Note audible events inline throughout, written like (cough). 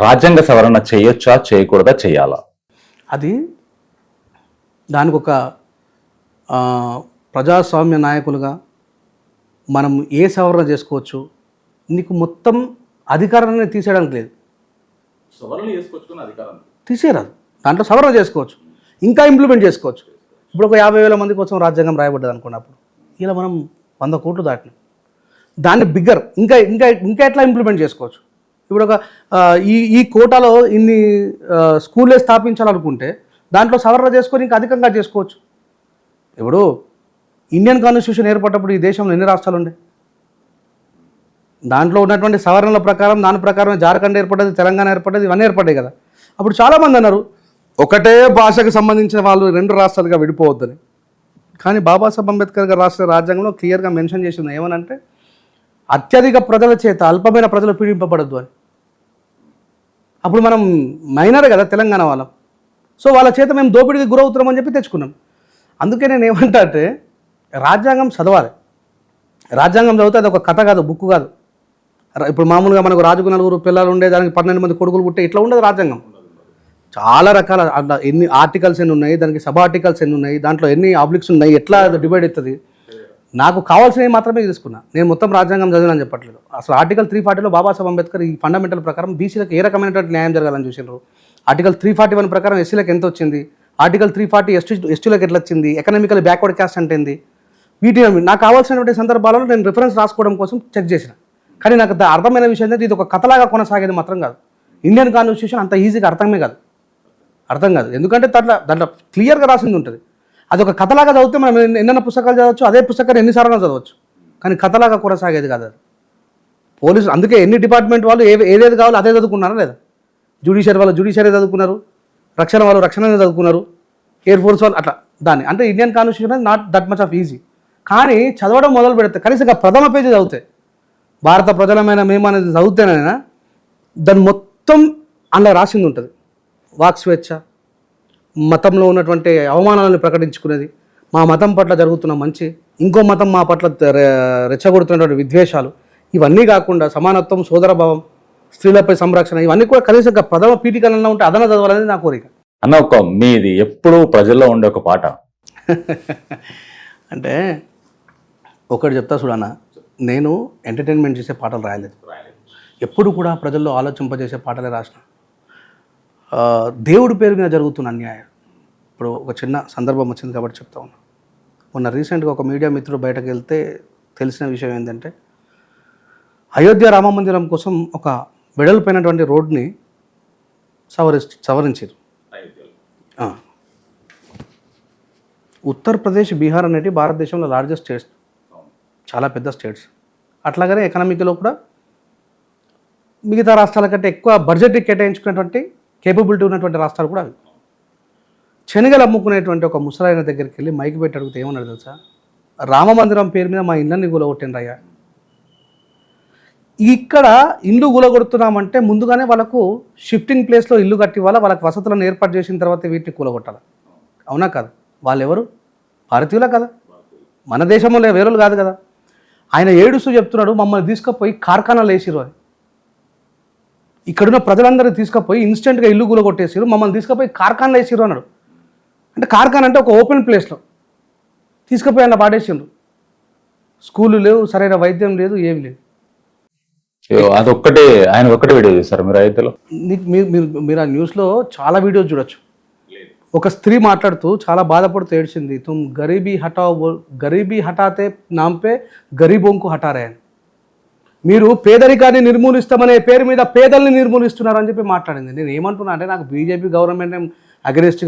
రాజ్యాంగ సవరణ చేయొచ్చా చేయకూడదా చేయాలా? అది దానికి ఒక ఆ, ప్రజాస్వామ్య నాయకులుగా మనం ఏ సవరణ చేసుకోవచ్చు? నీకు మొత్తం అధికారాన్ని తీసేయడానికి లేదు. సవరణ చేసుకొచ్చుకున్న అధికారం తీసేయరాదు. దాంట్లో సవరణ చేసుకోవచ్చు. ఇంకా ఇంప్లిమెంట్ చేసుకోవచ్చు. ఇప్పుడు ఒక యాభై వేల మంది కోసం రాజ్యాంగం రాయబడ్డది అనుకున్నప్పుడు ఇలా మనం వంద కోట్లు దాటినాం. దాన్ని బిగ్గర్ ఇంకా ఇంకా ఇంకా ఎట్లా ఇంప్లిమెంట్ చేసుకోవచ్చు? ఇప్పుడు ఒక ఈ ఈ కోటాలో ఇన్ని స్కూళ్ళే స్థాపించాలనుకుంటే దాంట్లో సవరణ చేసుకొని ఇంకా అధికంగా చేసుకోవచ్చు. ఇప్పుడు ఇండియన్ కాన్స్టిట్యూషన్ ఏర్పడ్డప్పుడు ఈ దేశంలో ఎన్ని రాష్ట్రాలు ఉండే దాంట్లో ఉన్నటువంటి సవరణల ప్రకారం దాని ప్రకారం జార్ఖండ్ ఏర్పడ్డది తెలంగాణ ఏర్పడ్డది ఇవన్నీ ఏర్పడ్డాయి కదా. అప్పుడు చాలామంది అన్నారు ఒకటే భాషకు సంబంధించిన వాళ్ళు రెండు రాష్ట్రాలుగా విడిపోవద్దని. కానీ బాబాసాహెబ్ అంబేద్కర్ గారు రాసిన రాజ్యాంగంలో క్లియర్గా మెన్షన్ చేసింది ఏమనంటే అత్యధిక ప్రజల చేత అల్పమైన ప్రజలు పీడింపబడద్దు అని. అప్పుడు మనం మైనర్ కదా తెలంగాణ వాళ్ళం. సో వాళ్ళ చేత మేము దోపిడీకి గురవుతున్నామని చెప్పి తెచ్చుకున్నాం. అందుకే నేను ఏమంటా అంటే రాజ్యాంగం చదవాలి. రాజ్యాంగం చదివితే అది ఒక కథ కాదు బుక్ కాదు. ఇప్పుడు మామూలుగా మనకు రాజుకు నలుగురు పిల్లలు ఉండే దానికి పన్నెండు మంది కొడుకులు పుట్టే ఇట్లా ఉండదు రాజ్యాంగం. చాలా రకాల అట్లా ఎన్ని ఆర్టికల్స్ ఎన్ని ఉన్నాయి దానికి సబ్ ఆర్టికల్స్ ఎన్ని ఉన్నాయి దాంట్లో ఎన్ని ఆబ్లిక్స్ ఉన్నాయి ఎట్లా డివైడ్ అవుతుంది? నాకు కావాల్సినవి మాత్రమే తీసుకున్నా. నేను మొత్తం రాజ్యాంగం చదివినని చెప్పట్లేదు. అసలు ఆర్టికల్ త్రీ ఫార్టీలో బాబాసాహెబ్ అంబేద్కర్ ఈ ఫండమెంటల్ ప్రకారం బీసీలకు ఏ రకమైనటువంటి న్యాయం జరగాలని చూసినారు ఆర్టికల్ త్రీ ఫార్టీ వన్ ప్రకారం ఎస్సీలకు ఎంత వచ్చింది? ఆర్టికల్ త్రీ ఫార్టీ ఎస్టీ ఎస్టీలకు ఎట్లా వచ్చింది? ఎకనామికల్ బ్యాక్వర్డ్ క్యాస్ట్ అంటే ఏంది? వీటి నాకు కావాల్సినటువంటి సందర్భాలలో నేను రిఫరెన్స్ రాసుకోవడం కోసం చెక్ చేసిన. కానీ నాకు అర్థమైన విషయం ఏంటంటే ఇది ఒక కథలాగా కొనసాగేది మాత్రం కాదు. ఇండియన్ కాన్స్టిట్యూషన్ అంత ఈజీగా అర్థమే కాదు. అర్థం కాదు. ఎందుకంటే దాంట్లో దాంట్లో క్లియర్గా రాసింది ఉంటుంది. అది ఒక కథలాగా చదివితే మనం ఎన్నెన్న పుస్తకాలు చదవచ్చు అదే పుస్తకాలు ఎన్నిసార్లు చదవచ్చు. కానీ కథలాగా కొనసాగేది కాదు అది. పోలీసు అందుకే ఎన్ని డిపార్ట్మెంట్ వాళ్ళు ఏ ఏదేది కావాలో అదే చదువుకున్నారా లేదా? జ్యుడిషియరీ వాళ్ళు జ్యుడిషియరీ చదువుకున్నారు రక్షణ వాళ్ళు రక్షణ చదువుకున్నారు ఎయిర్ ఫోర్స్ వాళ్ళు అట్లా దాన్ని. అంటే Indian constitution not that much of easy కానీ చదవడం మొదలు పెడితే కనీసం ప్రథమ పేజీ చదివితే భారత ప్రజలమైన మేము అనేది చదివితేనైనా దాన్ని మొత్తం అందులో రాసింది ఉంటుంది. వాక్ స్వేచ్ఛ మతంలో ఉన్నటువంటి అవమానాలను ప్రకటించుకునేది. మా మతం పట్ల జరుగుతున్న మంచి ఇంకో మతం మా పట్ల రెచ్చగొడుతున్నటువంటి విద్వేషాలు ఇవన్నీ కాకుండా సమానత్వం సోదరభావం స్త్రీలపై సంరక్షణ ఇవన్నీ కూడా కనీసం ప్రథమ పీఠికలలో ఉంటే అదన చదవాలనేది నా కోరిక. అన్న ఒక మీది ఎప్పుడు ప్రజల్లో ఉండే ఒక పాట. (laughs) అంటే ఒకటి చెప్తా చూడన్న నేను ఎంటర్టైన్మెంట్ చేసే పాటలు రాయలేదు. ఎప్పుడు కూడా ప్రజల్లో ఆలోచింపజేసే పాటలే రాసిన. దేవుడి పేరు మీద జరుగుతున్న అన్యాయం. ఇప్పుడు ఒక చిన్న సందర్భం వచ్చింది కాబట్టి చెప్తా ఉన్నా. మొన్న రీసెంట్గా ఒక మీడియా మిత్రుడు బయటకు వెళ్తే తెలిసిన విషయం ఏంటంటే అయోధ్య రామ మందిరం కోసం ఒక వెడల్పోయినటువంటి రోడ్ని సవరి సవరించారు ఉత్తరప్రదేశ్ బీహార్ అనేటి భారతదేశంలో లార్జెస్ట్ స్టేట్స్ చాలా పెద్ద స్టేట్స్ అట్లాగనే ఎకనామిక్లో కూడా మిగతా రాష్ట్రాల కంటే ఎక్కువ బడ్జెట్ కేటాయించుకునేటువంటి కేపబిలిటీ ఉన్నటువంటి రాష్ట్రాలు కూడా అవి. శనగలు అమ్ముకునేటువంటి ఒక ముసలాయన దగ్గరికి వెళ్ళి మైకి పెట్టి అడిగితే ఏమన్నాడు తెలుసా? రామ మందిరం పేరు మీద మా ఇళ్ళని కూలగొట్టిండ్రు అయ్యా ఇక్కడ ఇల్లు కూలగొడుతున్నామంటే ముందుగానే వాళ్ళకు షిఫ్టింగ్ ప్లేస్లో ఇల్లు కట్టి వాళ్ళ వాళ్ళకి వసతులను ఏర్పాటు చేసిన తర్వాత వీటిని కూలగొట్టాలి? అవునా కాదు? వాళ్ళు ఎవరు భారతీయులా కదా? మన దేశంలో వేరేలు కాదు కదా. ఆయన ఏడుస్తూ చెప్తున్నాడు మమ్మల్ని తీసుకుపోయి కార్ఖానాలు వేసిరు అని ఇక్కడున్న ప్రజలందరినీ తీసుకుపోయి ఇన్స్టెంట్గా ఇల్లు కూలగొట్టేసిరు మమ్మల్ని తీసుకుపోయి కార్ఖానాలు వేసిరు అన్నాడు. అంటే కార్ఖానా అంటే ఒక ఓపెన్ ప్లేస్లో తీసుకుపోయి అన్న పాడేసిండ్రు స్కూలు లేవు సరైన వైద్యం లేదు ఏమి లేదు. అదొక్కటే ఆయన ఒక్కటే వీడియో చూసారు మీరు నీకు మీరు మీరు మీరు ఆ న్యూస్లో చాలా వీడియోస్ చూడొచ్చు. ఒక స్త్రీ మాట్లాడుతూ చాలా బాధపడుతూ ఏడ్చింది తుమ్ గరీబీ బోల్ గరీబీ హఠాతే నాంపే గరీబోంకు హఠారే అని. మీరు పేదరికాన్ని నిర్మూలిస్తామనే పేరు మీద పేదల్ని నిర్మూలిస్తున్నారు అని చెప్పి మాట్లాడింది. నేను ఏమంటున్నా అంటే నాకు బీజేపీ గవర్నమెంట్ ఏం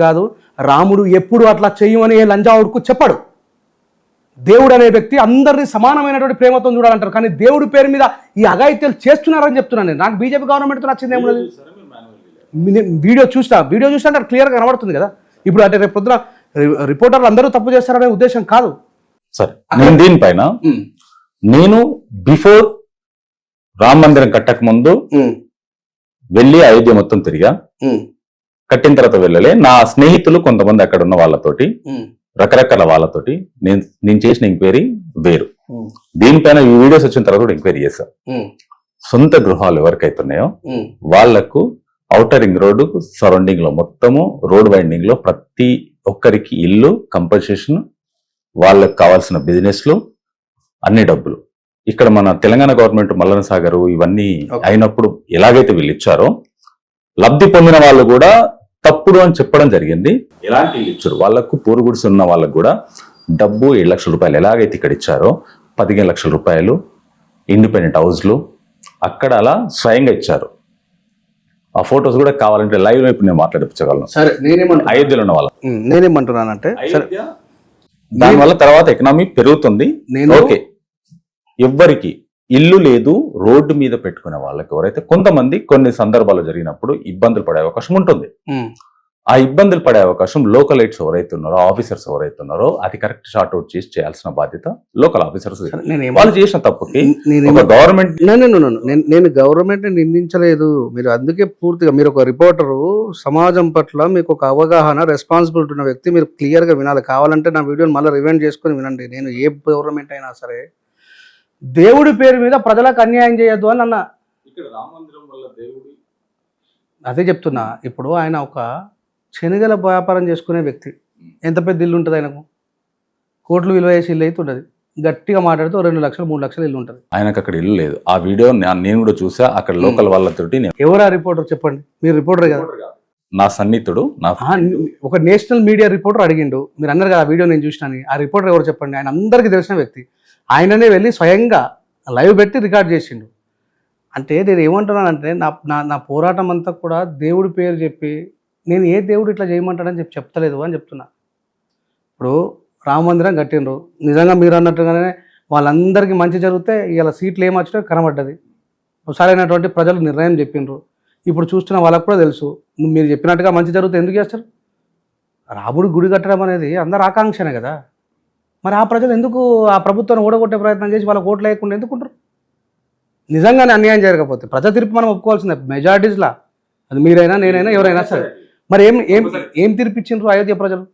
కాదు. రాముడు ఎప్పుడు అట్లా చెయ్యమని ఏ లంజావుడుకు చెప్పడు. దేవుడు అనే వ్యక్తి అందరినీ సమానమైనటువంటి ప్రేమతో చూడాలంటారు. కానీ దేవుడి పేరు మీద ఈ అఘాయిత్యాలు చేస్తున్నారని చెప్తున్నాను నేను. నాకు బీజేపీ గవర్నమెంట్తో నచ్చింది ఏమున్నది నేను వీడియో చూస్తా. వీడియో చూస్తే అంటే క్లియర్గా కనబడుతుంది కదా. ఇప్పుడు అంటే రేపు పొద్దున రిపోర్టర్లు అందరూ తప్పు చేస్తారనే ఉద్దేశం కాదు. సరే. నేను దీనిపైన నేను బిఫోర్ రామ మందిరం కట్టక ముందు వెళ్ళి అయోధ్య మొత్తం తిరిగా. కట్టిన తర్వాత వెళ్ళలే. నా స్నేహితులు కొంతమంది అక్కడ ఉన్న వాళ్ళతోటి రకరకాల వాళ్ళతోటి నేను నేను చేసిన ఎంక్వైరీ వేరు. దీనిపైన ఈ వీడియోస్ వచ్చిన తర్వాత కూడా ఎంక్వైరీ చేశా. సొంత గృహాలు ఎవరికైతే ఉన్నాయో ఉమ్, వాళ్ళకు ఔటర్ రింగ్ రోడ్డు సరౌండింగ్లో మొత్తము రోడ్ వైండింగ్లో ప్రతి ఒక్కరికి ఇల్లు కంపల్సేషన్ వాళ్ళకి కావాల్సిన బిజినెస్లు అన్ని డబ్బులు. ఇక్కడ మన తెలంగాణ గవర్నమెంట్ మల్లన సాగర్ ఇవన్నీ. అయినప్పుడు ఎలాగైతే వీళ్ళు ఇచ్చారో లబ్ధి పొందిన వాళ్ళు కూడా తప్పుడు అని చెప్పడం జరిగింది. ఎలాంటి ఇచ్చారు? వాళ్ళకు పూరుగుడిసి ఉన్న వాళ్ళకు కూడా డబ్బు ఏడు లక్షల రూపాయలు ఎలాగైతే ఇక్కడ ఇచ్చారో పదిహేను లక్షల రూపాయలు ఇండిపెండెంట్ హౌస్లు అక్కడ అలా స్వయంగా ఇచ్చారు. ఆ ఫొటోస్ కూడా కావాలంటే లైవ్లో ఇప్పుడు నేను మాట్లాడించగలను సరే నేనేమంటున్నా అయోధ్యలో ఉన్న వాళ్ళ నేనేమంటున్నానంటే దానివల్ల తర్వాత ఎకనామీ పెరుగుతుంది. నేను ఓకే. ఎవ్వరికి ఇల్లు లేదు రోడ్డు మీద పెట్టుకునే వాళ్ళకి ఎవరైతే కొంతమంది కొన్ని సందర్భాలు జరిగినప్పుడు ఇబ్బందులు పడే అవకాశం ఉంటుంది. ఆ ఇబ్బందులు పడే అవకాశం లోకల్ ఎయిడ్స్ ఎవరైతే ఉన్నారో ఆఫీసర్స్ ఎవరైతే ఉన్నారో అది కరెక్ట్ షార్ట్ అవుట్ చేసి చేయాల్సిన బాధ్యత లోకల్ ఆఫీసర్స్ వాళ్ళు చేసిన తప్పుకి గవర్నమెంట్ నేను గవర్నమెంట్ నిందించలేదు. మీరు అందుకే పూర్తిగా మీరు ఒక రిపోర్టరు సమాజం పట్ల మీకు ఒక అవగాహన రెస్పాన్సిబిలిటీ ఉన్న వ్యక్తి మీరు క్లియర్గా వినాలి. కావాలంటే నా వీడియోని మళ్ళీ రివైండ్ చేసుకొని వినండి. నేను ఏ గవర్నమెంట్ అయినా సరే దేవుడి పేరు మీద ప్రజలకు అన్యాయం చేయొద్దు అని అన్న. అదే చెప్తున్నా ఇప్పుడు ఆయన ఒక శనగల వ్యాపారం చేసుకునే వ్యక్తి. ఎంత పెద్ద ఇల్లు ఉంటుంది ఆయనకు? కోట్లు విలువ చేసి ఇల్లు అయితే ఉంటుంది. గట్టిగా మాట్లాడితే రెండు లక్షలు మూడు లక్షలు ఇల్లు ఉంటుంది. ఆయనకు అక్కడ ఇల్లు లేదు. ఆ వీడియో నేను కూడా చూసా. అక్కడ లోకల్ వాళ్ళతోటి నేను ఎవరా రిపోర్టర్ చెప్పండి? మీరు రిపోర్టర్ కదా? నా సన్నిహితుడు నా ఒక నేషనల్ మీడియా రిపోర్టర్ అడిగిండు. మీరు అన్నారు కదా ఆ వీడియో నేను చూసినాను ఆ రిపోర్టర్ ఎవరు చెప్పండి? ఆయన అందరికీ తెలిసిన వ్యక్తి. ఆయననే వెళ్ళి స్వయంగా లైవ్ పెట్టి రికార్డ్ చేసిండు. అంటే నేను ఏమంటున్నానంటే నా నా నా పోరాటం అంతా కూడా దేవుడి పేరు చెప్పి నేను ఏ దేవుడు ఇట్లా చేయమంటాడని చెప్పి చెప్తలేదు అని చెప్తున్నా. ఇప్పుడు రామ మందిరం కట్టిండ్రు. నిజంగా మీరు అన్నట్టుగానే వాళ్ళందరికీ మంచి జరిగితే ఇలా సీట్లు ఏమొచ్చినా కనబడ్డది. సరైనటువంటి ప్రజలు నిర్ణయం చెప్పిండ్రు. ఇప్పుడు చూస్తున్న వాళ్ళకు కూడా తెలుసు. మీరు చెప్పినట్టుగా మంచి జరిగితే ఎందుకు చేస్తారు? రాముడు గుడి కట్టడం అనేది అందరు ఆకాంక్షనే కదా. మరి ఆ ప్రజలు ఎందుకు ఆ ప్రభుత్వాన్ని ఓడగొట్టే ప్రయత్నం చేసి వాళ్ళకి ఓట్లు వేయకుండా ఎందుకుంటారు? నిజంగానే అన్యాయం జరగకపోతే ప్రజా తీర్పు మనం ఒప్పుకోవాల్సిందే. మెజారిటీస్లా అది మీరైనా నేనైనా ఎవరైనా సరే. మరి ఏం ఏం ఏం తీర్పిచ్చిండ్రు అయోధ్య ప్రజలు?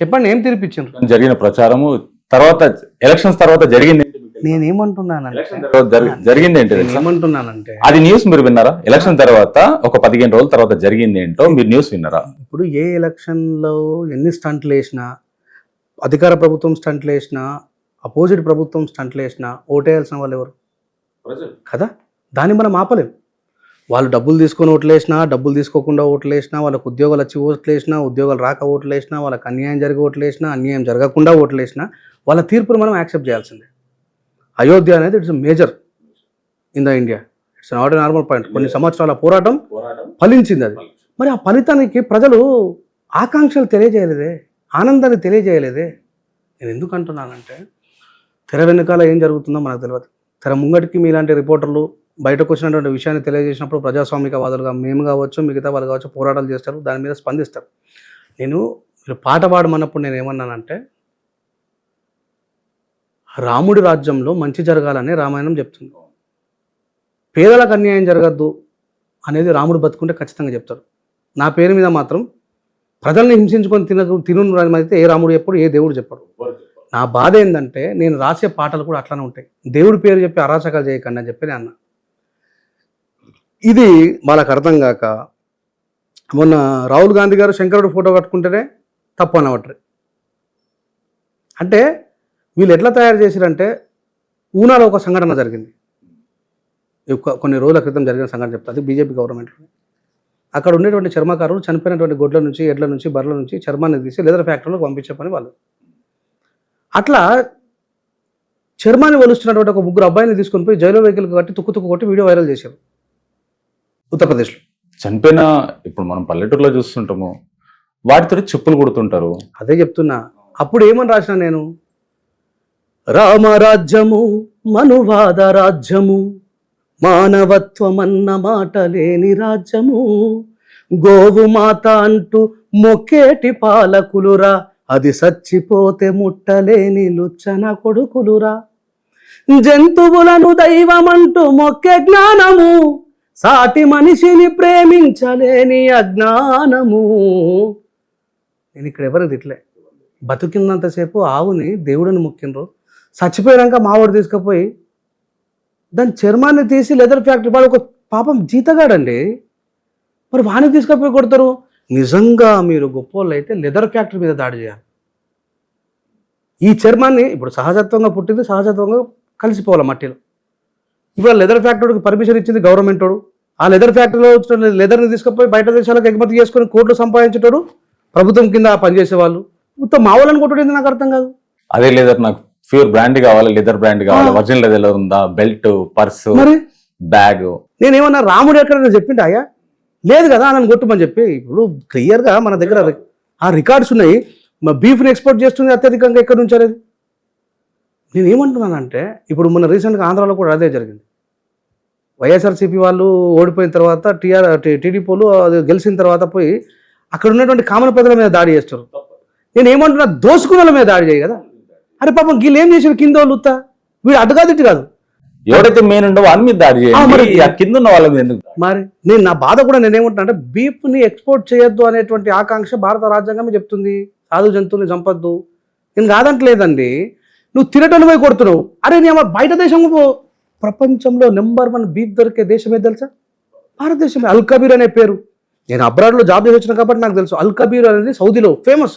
చెప్పండి ఏం తీర్పిచ్చిండ్రు? జరిగిన ప్రచారము తర్వాత ఎలక్షన్స్ తర్వాత జరిగింది? నేనేమంటున్నానంటే ఎలక్షన్ జరిగింది ఏంటి అది న్యూస్ మీరు విన్నారా? ఎలక్షన్ తర్వాత ఒక పదిహేను రోజుల తర్వాత జరిగింది ఏంటో మీరు న్యూస్ విన్నారా? ఇప్పుడు ఏ ఎలక్షన్లో ఎన్ని స్టంట్లు వేసినా అధికార ప్రభుత్వం స్టంట్లు వేసినా అపోజిట్ ప్రభుత్వం స్టంట్లు వేసినా ఓటేయాల్సిన వాళ్ళు ఎవరు? కదా? దాన్ని మనం ఆపలేం. వాళ్ళు డబ్బులు తీసుకొని ఓట్లు వేసినా డబ్బులు తీసుకోకుండా ఓట్లు వేసినా వాళ్ళకి ఉద్యోగాలు వచ్చి ఓట్లు వేసినా ఉద్యోగాలు రాక ఓట్లు వేసినా వాళ్ళకి అన్యాయం జరిగి ఓట్లు వేసినా అన్యాయం జరగకుండా ఓట్లు వేసినా వాళ్ళ తీర్పును మనం యాక్సెప్ట్ చేయాల్సిందే. అయోధ్య అనేది it's major in the India. It's not a normal point. కొన్ని సంవత్సరాల పోరాటం ఫలించింది అది. మరి ఆ ఫలితానికి ప్రజలు ఆకాంక్షలు తెలియజేయలేదే? ఆనందాన్ని తెలియజేయలేదే. నేను ఎందుకు అంటున్నానంటే తెర వెనుకాల ఏం జరుగుతుందో మనకు తెలియదు తెర ముంగటికి మీలాంటి రిపోర్టర్లు బయటకు వచ్చినటువంటి విషయాన్ని తెలియజేసినప్పుడు ప్రజాస్వామికవాదులుగా మేము కావచ్చు మిగతా వాళ్ళు కావచ్చు పోరాటాలు చేస్తారు దాని మీద స్పందిస్తారు. నేను మీరు పాట పాడమన్నప్పుడు నేను ఏమన్నానంటే రాముడి రాజ్యంలో మంచి జరగాలని రామాయణం చెప్తుంది. పేదలకు అన్యాయం జరగద్దు అనేది రాముడు బతుకుంటే ఖచ్చితంగా చెప్తాడు. నా పేరు మీద మాత్రం ప్రజల్ని హింసించుకొని తిన తిను అయితే ఏ రాముడు చెప్పడు ఏ దేవుడు చెప్పడు. నా బాధ ఏంటంటే నేను రాసే పాటలు కూడా అట్లానే ఉంటాయి. దేవుడి పేరు చెప్పి అరాచకాలు చేయకండి అని చెప్పి నేను అన్నా. ఇది వాళ్ళకి అర్థం కాక మొన్న రాహుల్ గాంధీ గారు శంకరుడు ఫోటో కట్టుకుంటేనే తప్పు అనవట్రు అంటే వీళ్ళు ఎట్లా తయారు చేసిరంటే ఊనాలో ఒక సంఘటన జరిగింది. ఒక- కొన్ని రోజుల క్రితం జరిగిన సంఘటన చెప్తా అది బీజేపీ గవర్నమెంట్లో అక్కడ ఉండేటువంటి చర్మకారులు చనిపోయినటువంటి గొడ్ల నుంచి ఎడ్ల నుంచి బర్రెల నుంచి చర్మాన్ని తీసి లెదర్ ఫ్యాక్టరీలకు పంపించే పని వాళ్ళు. అట్లా చర్మాన్ని ఒలుస్తున్నటువంటి ఒక ముగ్గురు అబ్బాయిని తీసుకొని పోయి జైలు వెహికల్ కట్టి తుక్కు తుక్కు కొట్టి వీడియో వైరల్ చేశారు ఉత్తరప్రదేశ్లో. చనిపోయిన ఇప్పుడు మనం పల్లెటూరులో చూస్తుంటాము వాటితో చెప్పులు కొడుతుంటారు. అదే చెప్తున్నా. అప్పుడు ఏమని రాసిన నేను? రామరాజ్యము మనువాద రాజ్యము. మానవత్వమన్న మాట లేని రాజ్యము. గోవు మాత అంటూ మొక్కేటి పాలకులురా. అది సచ్చిపోతే ముట్టలేని లుచ్చన కొడుకులురా. జంతువులను దైవమంటూ మొక్కే జ్ఞానము. సాటి మనిషిని ప్రేమించలేని అజ్ఞానము. నేను ఇక్కడ ఎవరు తిట్లే బతుకిందంతసేపు ఆవుని దేవుడిని మొక్కిండ్రు. చచ్చిపోయాక మావాడు తీసుకుపోయి దాని చర్మాన్ని తీసి లెదర్ ఫ్యాక్టరీ వాడు ఒక పాపం జీతగాడండి. మరి వాడిని తీసుకపోయి కొడతారు? నిజంగా మీరు గొప్పోళ్ళు అయితే లెదర్ ఫ్యాక్టరీ మీద దాడి చేయాలి. ఈ చర్మాన్ని ఇప్పుడు సహజత్వంగా పుట్టింది సహజత్వంగా కలిసిపోవాలి మట్టిలో. ఇప్పుడు లెదర్ ఫ్యాక్టరీకి పర్మిషన్ ఇచ్చింది గవర్నమెంట్ వాడు. ఆ లెదర్ ఫ్యాక్టరీలో వచ్చిన లెదర్ని తీసుకుపోయి బయట దేశాలకు ఎగుమతి చేసుకొని కోట్లు సంపాదించేటోడు ప్రభుత్వం కింద పనిచేసే వాళ్ళు మొత్తం మా వాళ్ళని కొట్టడం నాకు అర్థం కాదు. అదే లెదర్ నాకు ప్యూర్ బ్రాండ్ కావాలి లెదర్ బ్రాండ్ కావాలి ఒరిజినల్ లెదర్ ఉందా? Belt purse bag. నేనేమన్నా రాముడు ఎక్కడ చెప్పిండు అయ్యా? లేదు కదా నన్ను కొట్టుమని చెప్పి. ఇప్పుడు క్లియర్గా మన దగ్గర ఆ రికార్డ్స్ ఉన్నాయి. మా బీఫ్ని ఎక్స్పోర్ట్ చేస్తుంది అత్యధికంగా ఎక్కడి నుంచి అనేది. నేను ఏమంటున్నానంటే ఇప్పుడు మొన్న రీసెంట్గా ఆంధ్రాలో కూడా అదే జరిగింది. వైఎస్ఆర్సీపీ వాళ్ళు ఓడిపోయిన తర్వాత టీఆర్ టీడీపీ వాళ్ళు అది గెలిచిన తర్వాత పోయి అక్కడ ఉన్నటువంటి కామన్ ప్రజల మీద దాడి చేస్తారు. నేను ఏమంటున్నా దోసుకున్న వాళ్ళ మీద దాడి చేయ కదా. అరే పాపం వీళ్ళు ఏం చేసారు కింద వాళ్ళు ఉత్తా. వీడు అటు కాదు. ఇటు కాదు ఎవడైతే మెయిన్ ఉండో వాని మీద దాడి కింద ఉన్న వాళ్ళ మీద ఎందుకు? మరి నేను నా బాధ కూడా నేను ఏమంటున్నా అంటే బీఫ్ని ఎక్స్పోర్ట్ చేయొద్దు అనేటువంటి ఆకాంక్ష భారత రాజ్యాంగం చెప్తుంది. సాధు జంతువుని చంపొద్దు. నేను కాదంటలేదండి. నువ్వు తినటం పోయి కొడుతున్నావు. అరే నేను బయట దేశం ప్రపంచంలో నెంబర్ వన్ బీఫ్ దొరికే దేశం ఏది తెలుసా? భారతదేశమే. అల్ కబీర్ అనే పేరు. నేను అబ్రాడ్లో జాబ్ చేసి వచ్చిన కాబట్టి నాకు తెలుసు. అల్ కబీర్ అనేది సౌదీలో ఫేమస్